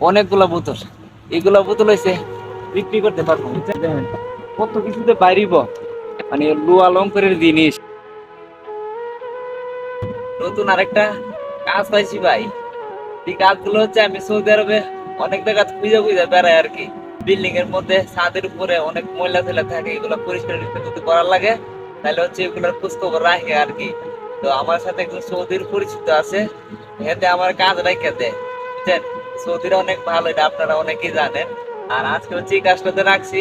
অনেকগুলা বোতল। এগুলা বোতল হয়েছে বিক্রি করতে পারব। কত কিছুতে বাইরিব মানে লুয়া লঙ্করের জিনিস। নতুন আরেকটা কাজ পাইছি ভাই। এই কাজগুলো হচ্ছে আমি সৌদি আরবে অনেক জায়গা খুঁজে খুঁজে বেড়াই আর কি। বিল্ডিং এর মধ্যে ছাদের উপরে অনেক ময়লা ফেলা থাকে, এগুলো পরিষ্কার যদি করার লাগে, তাহলে হচ্ছে এগুলোর খোঁজ খবর রাখে আর কি। তো আমার সাথে একজন সৌদির পরিচিত আছে, এতে আমার কাজ রেখে দেয়। বুঝছেন? সৌদিরা অনেক ভালো, এটা আপনারা অনেকেই জানেন। আর আজকে হচ্ছে কাজটাতে রাখছি।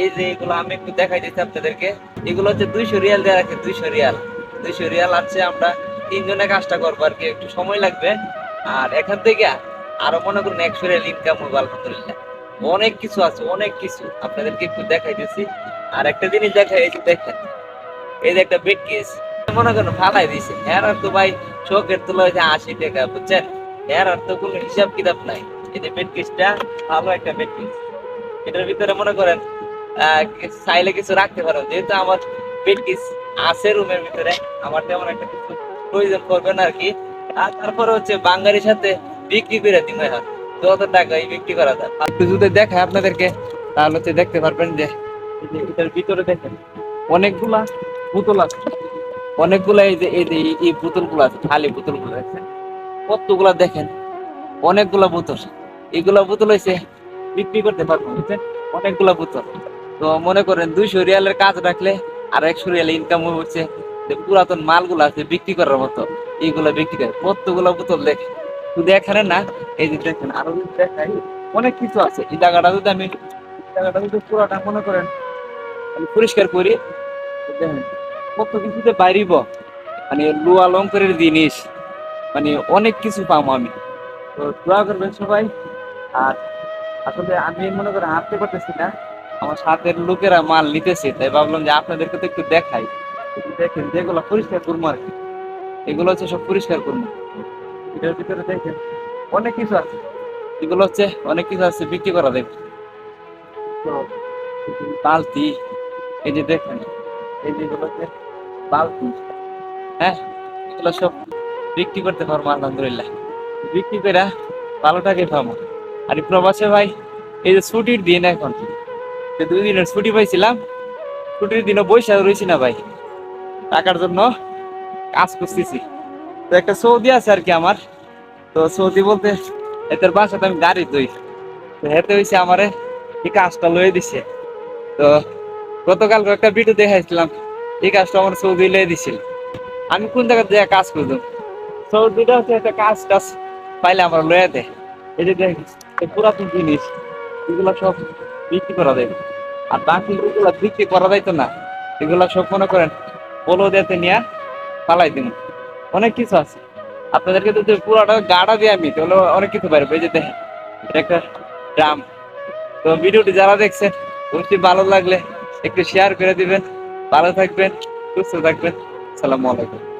এই যে এগুলো আমি একটু দেখাই দিচ্ছি আপনাদেরকে। এগুলো হচ্ছে দুইশো রিয়াল দিয়ে রাখে, দুইশো রিয়াল। দুইশো রিয়াল আছে আমরা তিনজনে কাজটা করব আর কি, একটু সময় লাগবে। আর এখান থেকে আরও মনে করুন একশো রিয়াল ইনকাম হবে, আলহামদুলিল্লাহ। অনেক কিছু আছে, অনেক কিছু আপনাদেরকে একটু দেখাই দিচ্ছি। আর একটা জিনিস দেখাই, এই দেখেন, এই যে একটা বেড কেস মনে করেন ফালাই দিছে আর তো ভাই শোকের তুলা হয়েছে আশি টাকা, বুঝছেন? এর আর তো কোনো হিসাব কিতাব নাই। এই যে বেড কেসটা ভালো একটা বেড কেস এটার ভিতরে মনে করেন চাইলে কিছু রাখতে পারো। যেহেতু আমার বেড কেস আছে রুমের ভিতরে, আমার তেমন একটা কিছু প্রয়োজন করবে না আর কি আর তারপরে হচ্ছে বাঙালির সাথে বিক্রি করে দিন এখন যত টাকাই বিক্রি করা যায়। একটু যদি দেখায় আপনাদেরকে, তাহলে হচ্ছে দেখতে পারবেন যে এটার ভিতরে দেখেন, অনেকগুলা বোতল আছে। অনেকগুলা এই যে এই যে, এই- এই বোতলগুলো আছে, খালি বোতলগুলো আছে কতগুলা দেখেন? অনেকগুলা বোতল। এগুলা বোতল হয়েছে বিক্রি করতে পারব। বুঝছেন অনেকগুলা বোতল। তো মনে করেন দুইশো রিয়ালের কাজ রাখলে আর একশো রিয়াল ইনকাম হচ্ছে যে পুরাতন মালগুলো আছে বিক্রি করার মতো। এইগুলা বিক্রি করে কতগুলা বোতল দেখেন? শুধু এখানে না, এই যে দেখেন আরও দেখাই। অনেক কিছু আছে। এই জায়গাটা যদি আমি জায়গাটা যদি পুরোটা মনে করেন, আমি পরিষ্কার করি। দেখেন, কত কিছুতে বাইরিব মানে লুয়া লঙ্করের জিনিস। মানে অনেক কিছু পাবো আমি। তো দোয়া করবেন সবাই। আর আসলে আমি মনে করেন হাঁটতে পারতেছি না। আমার সাথের লোকেরা মাল নিতেছে তাই ভাবলাম যে আপনাদেরকে তো একটু দেখাই। দেখেন যেগুলো পরিষ্কার করব আর কি। এগুলো হচ্ছে সব পরিষ্কার করব। এটার ভিতরে দেখেন অনেক কিছু আছে। এগুলো হচ্ছে অনেক কিছু আছে বিক্রি করা দেবে তো বালতি এই যে দেখেন। এই যে এগুলো হচ্ছে বালতি। হ্যাঁ এগুলো সব বিক্রি করতে পারব, আলহামদুলিল্লাহ। বিক্রি করে ভালো টাকা পাবো। আর প্রবাসে ভাই, এই যে ছুটির দিন এখন দুই দিনের ছুটি পাইছিলাম, ছুটির দিনও বৈশা রয়েছি না ভাই। টাকার জন্য কাজ করতেছি। তো একটা সৌদি আছে আর কি আমার। তো সৌদি বলতে, এদের বাসাতে আমি গাড়ি দই তো হেতে হয়েছে আমারে, এই কাজটা লয়ে দিছে। তো গতকাল একটা ভিডিও দেখাইছিলাম, এই কাজটা আমার সৌদি লয়ে দিছিল। আমি কোন জায়গায় কাজ করতাম হচ্ছে একটা কাজ পাইলে আমার দেয় জিনিস সব বিক্রি করা দেয় আর বাকি বিক্রি করা না। সব মনে করেন পোলো পালাই দিন অনেক কিছু আছে। আপনাদেরকে যদি পুরোটা গাড়া দিয়ে আমি, তাহলে অনেক কিছু পারব এই যে এটা একটা ড্রাম। তো ভিডিওটি যারা দেখছেন, অবশ্যই ভালো লাগলে একটু শেয়ার করে দিবেন। ভালো থাকবেন, সুস্থ থাকবেন। সালামু আলাইকুম।